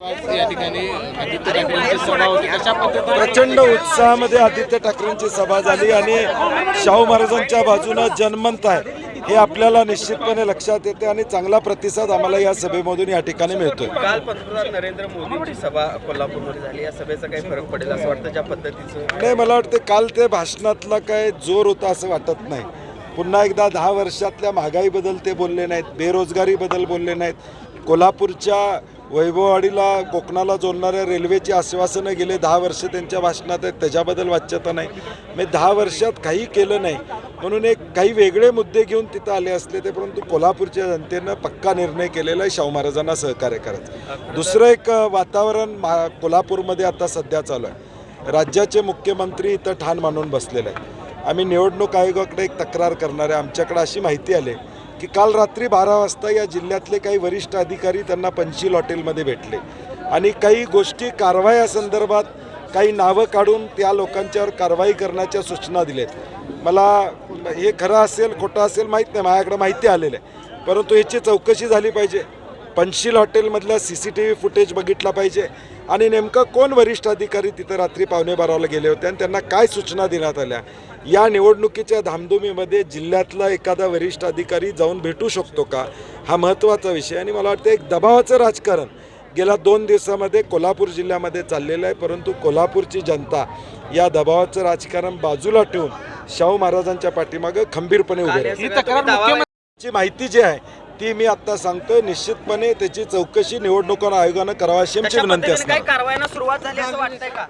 या ठिकाणी आदित्य ठाकरेंची सभा होती. कशा पद्धतीने प्रचंड उत्साहामध्ये आदित्य ठाकरेंची सभा झाली आणि शाहू महाराजांच्या बाजूनं जनमत आहे. हे आपल्याला निश्चितपणे लक्षात येते आणि चांगला प्रतिसाद आम्हाला या सभेमधून या ठिकाणी मिळतोय. काल पंतप्रधान नरेंद्र मोदींची सभा कोल्हापूरमध्ये झाली. या सभेचा काही फरक पडेल असं वाटतं? ज्या पद्धतीचं नाही मला वाटतं काल ते भाषणातला काय जोर होता असं वाटत नाही. पुन्हा एकदा दहा वर्षातल्या महागाईबद्दल ते बोलले नाहीत बेरोजगारीबद्दल बोलले नाहीत. कोल्हापूरच्या वैभववाडीला कोकणाला जोडणाऱ्या रेल्वेची आश्वासनं गेले दहा वर्ष त्यांच्या भाषणात आहेत त्याच्याबद्दल वाच्यता नाही. मी दहा वर्षात काही केलं नाही. म्हणून एक काही वेगळे मुद्दे घेऊन तिथं आले असले ते परंतु कोल्हापूरच्या जनतेनं पक्का निर्णय केलेला आहे शाहू महाराजांना सहकार्य करायचं दुसरं एक वातावरण मा कोल्हापूरमध्ये आता सध्या चालू आहे. राज्याचे मुख्यमंत्री इथं ठाण मानून बसलेले आहेत. आम्ही निवडणूक आयोगाकडे एक तक्रार करणार आहे आमच्याकडे अशी माहिती आली की काल रात्री बारा वाजता या जिल्ह्यातले काही वरिष्ठ अधिकारी त्यांना पंचील हॉटेलमध्ये भेटले. आणि काही गोष्टी कारवाया काही नावं काढून त्या लोकांच्यावर कारवाई करण्याच्या सूचना दिल्यात. मला हे खरं असेल खोटं असेल माहीत नाही माझ्याकडे माहिती आलेलं आहे. परंतु याची चौकशी झाली पाहिजे. Panchsheel हॉटेलमधला C C T V footage बघितला पाहिजे. आणि नेमकं कोण वरिष्ठ अधिकारी तिथं रात्री पावणे बाराला गेले होते आणि त्यांना काय सूचना देण्यात आल्या? या निवडणुकीच्या धामधुमीमध्ये जिल्ह्यातला एखादा वरिष्ठ अधिकारी जाऊन भेटू शकतो का? हा महत्त्वाचा विषय आणि मला वाटतं एक दबावाचं राजकारण गेल्या दोन दिवसामध्ये कोल्हापूर जिल्ह्यामध्ये चाललेलं आहे. परंतु कोल्हापूरची जनता या दबावाचं राजकारण बाजूला ठेवून शाहू महाराजांच्या पाठीमागं खंबीरपणे उभे तक्रार माहिती जी आहे ती मी आता सांगतोय निश्चितपणे त्याची चौकशी निवडणूक आयोगानं करावी अशी आमची विनंती पद्धतीने असणार. काही कारवायांना सुरुवात झाली असं वाटतंय का?